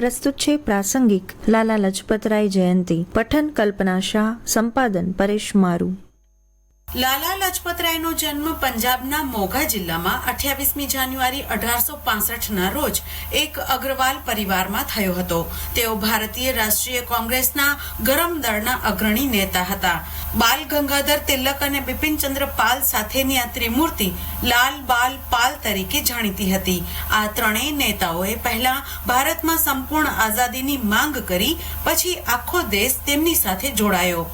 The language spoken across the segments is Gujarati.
પ્રસ્તુત છે પ્રાસંગિક લાલા લજપતરાય જયંતિ પઠન કલ્પના શાહ સંપાદન પરેશ મારુ. લાલા લાજપતરાયનો જન્મ પંજાબના મોઘા જિલ્લામાં અઠ્યાવીસમી જાન્યુઆરી અઢારસો પાસઠના રોજ એક અગ્રવાલ પરિવારમાં થયો હતો. તેઓ ભારતીય રાષ્ટ્રીય કોંગ્રેસના ગરમ દળના અગ્રણી નેતા હતા. બાલ ગંગાધર તિલક અને બિપિનચંદ્ર પાલ સાથેની આ ત્રિમૂર્તિ લાલ બાલ પાલ તરીકે જાણીતી હતી. આ ત્રણેય નેતાઓએ પહેલા ભારતમાં સંપૂર્ણ આઝાદીની માંગ કરી, પછી આખો દેશ તેમની સાથે જોડાયો.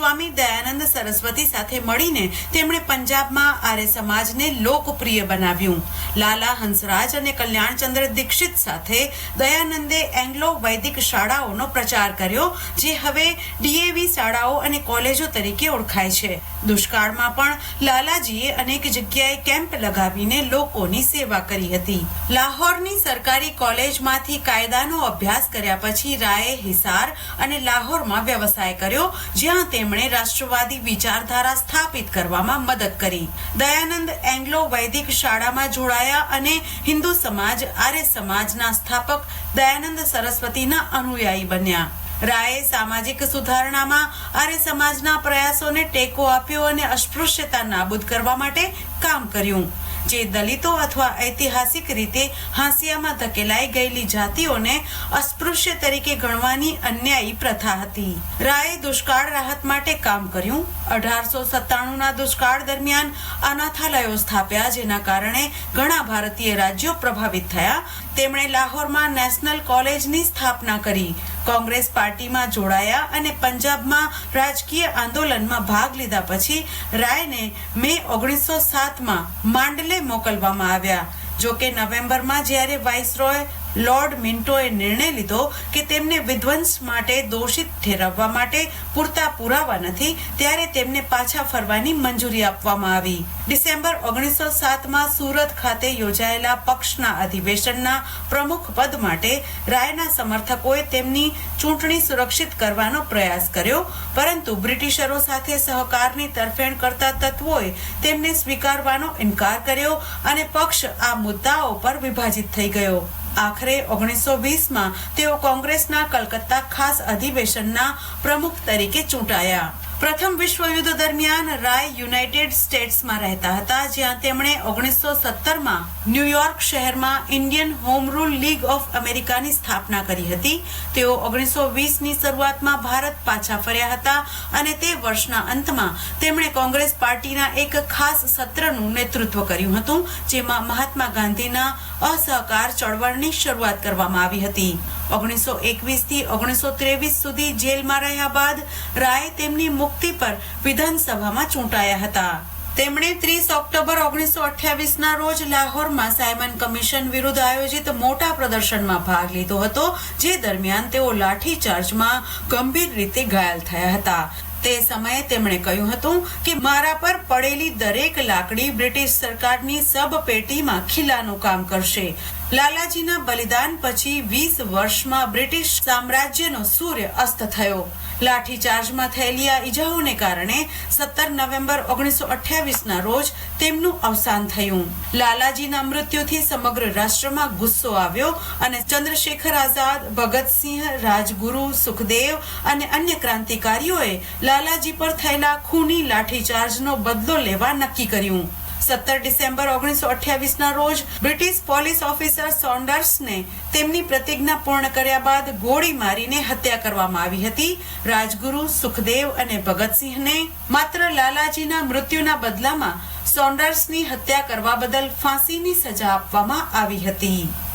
સ્વામી દયાનંદ સરસ્વતી સાથે મળીને તેમણે પંજાબમાં આર્ય સમાજને લોકપ્રિય બનાવ્યું. લાલા હંસરાજ અને કલ્યાણચંદ્ર દીક્ષિત સાથે દયાનંદે એંગ્લો વૈદિક શાળાઓનો પ્રચાર કર્યો, જે હવે ડીએવી શાળાઓ અને કોલેજો તરીકે ઓળખાય છે. દુષ્કાળમાં પણ લાલાજીએ અનેક જગ્યાએ કેમ્પ લગાવીને લોકોની સેવા કરી હતી. લાહોરની સરકારી કોલેજમાંથી કાયદાનો અભ્યાસ કર્યા પછી રાયે હિસાર અને લાહોરમાં વ્યવસાય કર્યો, જ્યાં તેમણે રાષ્ટ્રવાદી વિચારધારા સ્થાપિત કરવામાં મદદ કરી. દયાનંદ એંગ્લો વૈદિક શાળામાં જોડાયા અને હિન્દુ સમાજ, આર્ય સમાજના સ્થાપક દયાનંદ સરસ્વતીના અનુયાયી બન્યા. રાયે સામાજિક સુધારણામાં આર્ય સમાજના પ્રયાસોને ટેકો આપ્યો અને અસ્પૃશ્યતા નાબૂદ કરવા માટે કામ કર્યું. જે દલિતો અથવા ઐતિહાસિક રીતે હાંસિયામાં ધકેલાઈ ગયેલી જાતિઓને અસ્પૃશ્ય તરીકે ગણવાની અન્યાયી પ્રથા હતી. રાયે દુષ્કાળ રાહત માટે કામ કર્યું. અઢારસો સત્તાણુંના દુષ્કાળ દરમિયાન અનાથાલયો સ્થાપ્યા, જેના કારણે ઘણા ભારતીય રાજ્યો પ્રભાવિત થયા. તેમણે લાહોરમાં નેશનલ કોલેજની સ્થાપના કરી. કોંગ્રેસ પાર્ટીમાં જોડાયા અને પંજાબમાં રાજકીય આંદોલનમાં ભાગ લીધા પછી રાયને મે ઓગણીસો સાતમાં માંડલે મોકલવામાં આવ્યા. જોકે નવેમ્બરમાં જ્યારે વાઇસરોય લોર્ડ મિન્ટોએ નિર્ણય લીધો કે તેમને વિધ્વંસ માટે દોષિત ઠેરવવા માટે પૂરતા પુરાવા નથી, ત્યારે તેમને પાછા ફરવાની મંજૂરી આપવામાં આવી. ડિસેમ્બર ઓગણીસો સાતમાં સુરત ખાતે યોજાયેલા પક્ષના અધિવેશનના પ્રમુખ પદ માટે રાયના સમર્થકોએ તેમની ચૂંટણી સુરક્ષિત કરવાનો પ્રયાસ કર્યો, પરંતુ બ્રિટિશરો સાથે સહકારની તરફેણ કરતા તત્વોએ તેમને સ્વીકારવાનો ઇનકાર કર્યો અને પક્ષ આ મુદ્દાઓ પર વિભાજિત થઈ ગયો. આખરે ઓગણીસો વીસમાં તેઓ કોંગ્રેસના કલકત્તા ખાસ અધિવેશનના પ્રમુખ તરીકે ચૂંટાયા. પ્રથમ વિશ્વયુદ્ધ દરમિયાન રાય યુનાઇટેડ સ્ટેટ્સમાં રહેતા હતા, જ્યાં તેમણે ઓગણીસો સત્તરમાં ન્યુયોર્ક શહેરમાં Indian home rule league of અમેરિકાની સ્થાપના કરી હતી. તેઓ ઓગણીસો વીસની શરૂઆતમાં ભારત પાછા ફર્યા હતા અને તે વર્ષના અંતમાં તેમણે કોંગ્રેસ પાર્ટીના એક ખાસ સત્રનું નેતૃત્વ કર્યું હતું, જેમાં મહાત્મા ગાંધીના અસહકાર ચળવળની શરૂઆત કરવામાં આવી હતી. ઓગણીસો એકવીસથી ઓગણીસો ત્રેવીસ સુધી જેલમાં રહ્યા બાદ રાય તેમની મુક્તિ પર વિધાનસભામાં ચૂંટાયા હતા. તેમણે ત્રીસ ઓક્ટોબર ઓગણીસો અઠ્યાવીસ ના રોજ લાહોરમાં સાયમન કમિશન વિરુદ્ધ આયોજિત મોટા પ્રદર્શનમાં ભાગ લીધો હતો, જે દરમિયાન તેઓ લાઠીચાર્જમાં ગંભીર રીતે ઘાયલ થયા હતા. તે સમયે તેમણે કહ્યું હતું કે મારા પર પડેલી દરેક લાકડી બ્રિટિશ સરકારની સબ પેટીમાં ખીલાનું કામ કરશે. લાલાજીના બલિદાન પછી વીસ વર્ષમાં બ્રિટિશ સામ્રાજ્યનો સૂર્ય અસ્ત થયો. લાઠીચાર્જમાં થયેલી આ ઈજાઓને કારણે સત્તર નવેમ્બર ઓગણીસો અઠ્યાવીસના રોજ તેમનું અવસાન થયું. લાલાજીના મૃત્યુથી સમગ્ર રાષ્ટ્રમાં ગુસ્સો આવ્યો અને ચંદ્રશેખર આઝાદ, ભગતસિંહ, રાજગુરુ, સુખદેવ અને અન્ય ક્રાંતિકારીઓએ લાલાજી પર થયેલા ખૂની લાઠીચાર્જનો બદલો લેવા નક્કી કર્યું. સત્તર ડિસેમ્બર ઓગણીસો અઠ્યાવીસ ના રોજ બ્રિટિશ પોલીસ ઓફિસર સોન્ડર્સને તેમની પ્રતિજ્ઞા પૂર્ણ કર્યા બાદ ગોળી મારીને હત્યા કરવામાં આવી હતી. રાજગુરુ, સુખદેવ અને ભગતસિંહને માત્ર લાલાજીના મૃત્યુના બદલામાં સોન્ડર્સની હત્યા કરવા બદલ ફાંસીની સજા આપવામાં આવી હતી.